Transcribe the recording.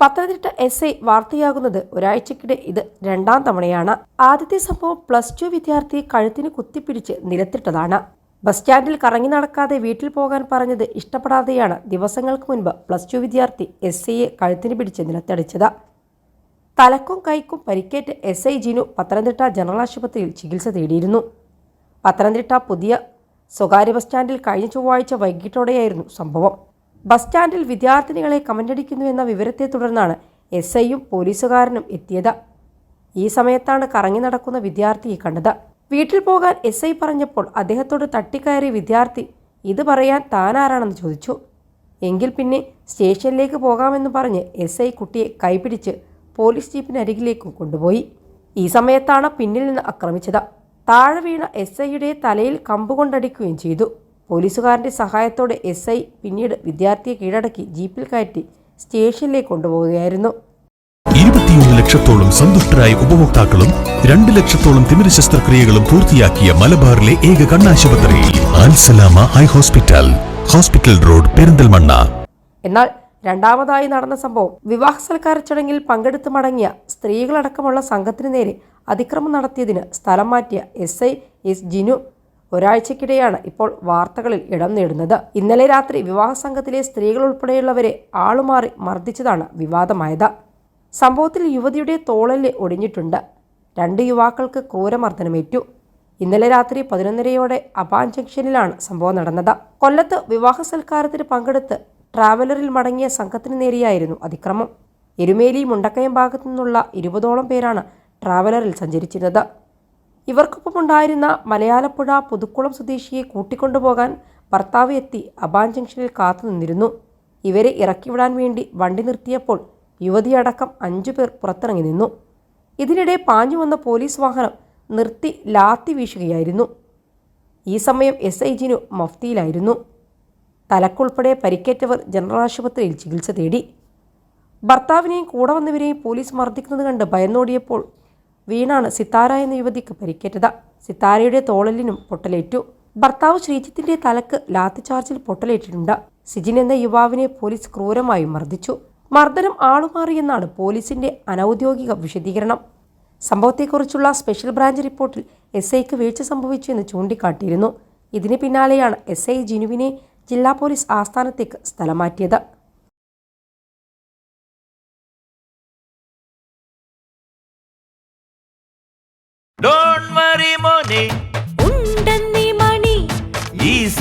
Pathanamthitta S I വാർത്തയാകുന്നത് ഒരാഴ്ചക്കിടെ ഇത് രണ്ടാം തവണയാണ്. ആദ്യത്തെ സംഭവം പ്ലസ് ടു വിദ്യാർത്ഥി കഴുത്തിന് കുത്തിപ്പിടിച്ച് നിലത്തിട്ടതാണ്. ബസ് സ്റ്റാൻഡിൽ കറങ്ങി നടക്കാതെ വീട്ടിൽ പോകാൻ പറഞ്ഞത് ഇഷ്ടപ്പെടാതെയാണ് ദിവസങ്ങൾക്ക് മുൻപ് പ്ലസ് ടു വിദ്യാർത്ഥി എസ് ഐയെ കഴുത്തിന് പിടിച്ച് നിലത്തടിച്ചത്. തലക്കും കൈക്കും പരിക്കേറ്റ് S I Jinu Pathanamthitta general ആശുപത്രിയിൽ ചികിത്സ തേടിയിരുന്നു. പത്തനംതിട്ട പുതിയ സ്വകാര്യ ബസ് സ്റ്റാൻഡിൽ കഴിഞ്ഞ ചൊവ്വാഴ്ച വൈകിട്ടോടെയായിരുന്നു സംഭവം. ബസ് സ്റ്റാൻഡിൽ വിദ്യാർത്ഥിനികളെ കമന്റടിക്കുന്നു എന്ന വിവരത്തെ തുടർന്നാണ് എസ് ഐയും പോലീസുകാരനും എത്തിയത്. ഈ സമയത്താണ് കറങ്ങി നടക്കുന്ന വിദ്യാർത്ഥിയെ കണ്ടത്. വീട്ടിൽ പോകാൻ എസ് ഐ പറഞ്ഞപ്പോൾ അദ്ദേഹത്തോട് തട്ടിക്കയറിയ വിദ്യാർത്ഥി ഇത് പറയാൻ താനാരാണെന്ന് ചോദിച്ചു. എങ്കിൽ പിന്നെ സ്റ്റേഷനിലേക്ക് പോകാമെന്ന് പറഞ്ഞ് എസ് ഐ കുട്ടിയെ കൈപിടിച്ച് പോലീസ് ജീപ്പിനരികിലേക്ക് കൊണ്ടുപോയി. ഈ സമയത്താണ് പിന്നിൽ നിന്ന് ആക്രമിച്ചത്. താഴെ വീണ എസ് ഐയുടെ തലയിൽ കമ്പുകൊണ്ടടിക്കുകയും ചെയ്തു. പോലീസുകാരന്റെ സഹായത്തോടെ എസ് ഐ പിന്നീട് വിദ്യാർത്ഥിയെ കീഴടക്കി ജീപ്പിൽ കയറ്റി സ്റ്റേഷനിലേക്ക് കൊണ്ടുപോവുകയായിരുന്നു. ഇരുപത്തിയൊന്ന് ലക്ഷത്തോളം സന്തുഷ്ടരായ ഉപഭോക്താക്കളും രണ്ട് ലക്ഷത്തോളം തിമിര ശസ്ത്രക്രിയകളും പൂർത്തിയാക്കിയ മലബാറിലെ ഏക കണ്ണാശുപത്രി Alsalama eye hospital hospital road Perinthalmanna. എന്നാൽ രണ്ടാമതായി നടന്ന സംഭവം വിവാഹ സൽക്കാര ചടങ്ങിൽ പങ്കെടുത്ത് മടങ്ങിയ സ്ത്രീകളടക്കമുള്ള സംഘത്തിനു നേരെ അതിക്രമം നടത്തിയതിന് സ്ഥലം മാറ്റിയ എസ് ഐ എസ് ജിനു ഒരാഴ്ചക്കിടെയാണ് ഇപ്പോൾ വാർത്തകളിൽ ഇടം നേടുന്നത്. ഇന്നലെ രാത്രി വിവാഹ സംഘത്തിലെ സ്ത്രീകൾ ഉൾപ്പെടെയുള്ളവരെ ആളുമാറി മർദ്ദിച്ചതാണ് വിവാദമായത്. സംഭവത്തിൽ യുവതിയുടെ തോളൽ ഒടിഞ്ഞിട്ടുണ്ട്. രണ്ട് യുവാക്കൾക്ക് ക്രൂരമർദ്ദനമേറ്റു. ഇന്നലെ രാത്രി പതിനൊന്നരയോടെ അപാൻ ജംഗ്ഷനിലാണ് സംഭവം നടന്നത്. കൊല്ലത്ത് വിവാഹ സൽക്കാരത്തിന് പങ്കെടുത്ത് ട്രാവലറിൽ മടങ്ങിയ സംഘത്തിന് നേരെയായിരുന്നു അതിക്രമം. എരുമേലി മുണ്ടക്കയം ഭാഗത്തു നിന്നുള്ള ഇരുപതോളം പേരാണ് ട്രാവലറിൽ സഞ്ചരിച്ചിരുന്നത്. ഇവർക്കൊപ്പമുണ്ടായിരുന്ന മലയാലപ്പുഴ പുതുക്കുളം സ്വദേശിയെ കൂട്ടിക്കൊണ്ടുപോകാൻ ഭർത്താവ് എത്തി അബാൻ ജംഗ്ഷനിൽ കാത്തുനിന്നിരുന്നു ഇവരെ ഇറക്കിവിടാൻ വേണ്ടി വണ്ടി നിർത്തിയപ്പോൾ യുവതിയടക്കം അഞ്ചു പേർ പുറത്തിറങ്ങി നിന്നു. ഇതിനിടെ പാഞ്ഞു വന്ന പോലീസ് വാഹനം നിർത്തി ലാത്തി വീശുകയായിരുന്നു. ഈ സമയം എസ് ഐ ജിനു മഫ്തിയിലായിരുന്നു. തലക്കുൾപ്പെടെ പരിക്കേറ്റവർ ജനറൽ ആശുപത്രിയിൽ ചികിത്സ തേടി. ഭർത്താവിനെയും കൂടെ വന്നവരെയും പോലീസ് മർദ്ദിക്കുന്നത് കണ്ട് ഭയന്നോടിയപ്പോൾ വീണാണ് സിത്താര എന്ന യുവതിക്ക് പരിക്കേറ്റത്. സിത്താരയുടെ തോളലിനും പൊട്ടലേറ്റു. ഭർത്താവ് ശ്രീജിത്തിന്റെ തലക്ക് ലാത്തി ചാർജിൽ പൊട്ടലേറ്റിട്ടുണ്ട്. സിജിൻ എന്ന യുവാവിനെ പോലീസ് ക്രൂരമായി മർദ്ദിച്ചു. മർദ്ദനം ആളുമാറിയെന്നാണ് പോലീസിന്റെ അനൌദ്യോഗിക വിശദീകരണം. സംഭവത്തെക്കുറിച്ചുള്ള സ്പെഷ്യൽ ബ്രാഞ്ച് റിപ്പോർട്ടിൽ എസ് ഐക്ക് വീഴ്ച സംഭവിച്ചു എന്ന് ചൂണ്ടിക്കാട്ടിയിരുന്നു. ഇതിന് പിന്നാലെയാണ് എസ് ഐ ജിനുവിനെ ജില്ലാ പോലീസ് ആസ്ഥാനത്തേക്ക് സ്ഥലം മാറ്റിയത്.